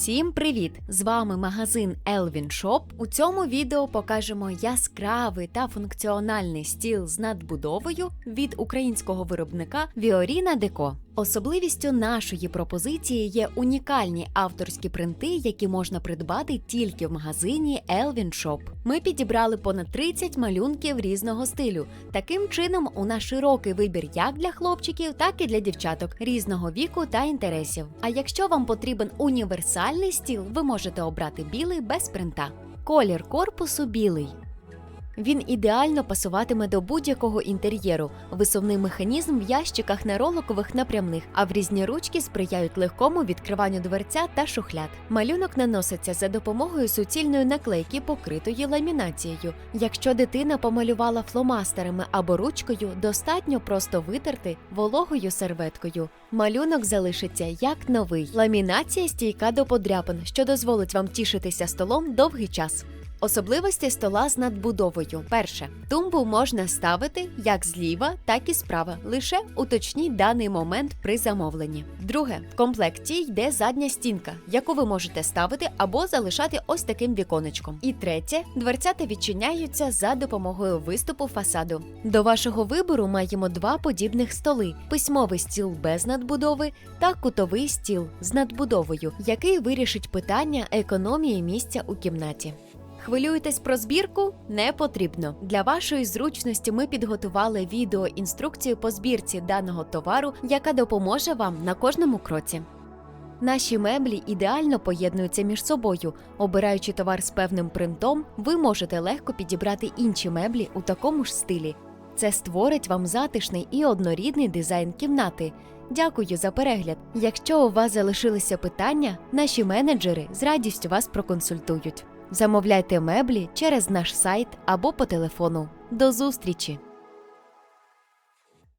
Всім привіт! З вами магазин Elvin Shop. У цьому відео покажемо яскравий та функціональний стіл з надбудовою від українського виробника Viorina Deco. Особливістю нашої пропозиції є унікальні авторські принти, які можна придбати тільки в магазині Elvin Shop. Ми підібрали понад 30 малюнків різного стилю. Таким чином, у нас широкий вибір як для хлопчиків, так і для дівчаток різного віку та інтересів. А якщо вам потрібен універсальний стіл, ви можете обрати білий без принта. Колір корпусу білий. Він ідеально пасуватиме до будь-якого інтер'єру. Висувний механізм в ящиках на роликових напрямних, а в різні ручки сприяють легкому відкриванню дверця та шухляд. Малюнок наноситься за допомогою суцільної наклейки, покритої ламінацією. Якщо дитина помалювала фломастерами або ручкою, достатньо просто витерти вологою серветкою. Малюнок залишиться як новий. Ламінація стійка до подряпин, що дозволить вам тішитися столом довгий час. Особливості стола з надбудовою. Перше, тумбу можна ставити як зліва, так і справа. Лише уточніть даний момент при замовленні. Друге, в комплекті йде задня стінка, яку ви можете ставити або залишати ось таким віконечком. І третє, дверцята відчиняються за допомогою виступу фасаду. До вашого вибору маємо два подібних столи: письмовий стіл без надбудови та кутовий стіл з надбудовою, який вирішить питання економії місця у кімнаті. Хвилюєтесь про збірку? Не потрібно. Для вашої зручності ми підготували відеоінструкцію по збірці даного товару, яка допоможе вам на кожному кроці. Наші меблі ідеально поєднуються між собою. Обираючи товар з певним принтом, ви можете легко підібрати інші меблі у такому ж стилі. Це створить вам затишний і однорідний дизайн кімнати. Дякую за перегляд. Якщо у вас залишилися питання, наші менеджери з радістю вас проконсультують. Замовляйте меблі через наш сайт або по телефону. До зустрічі!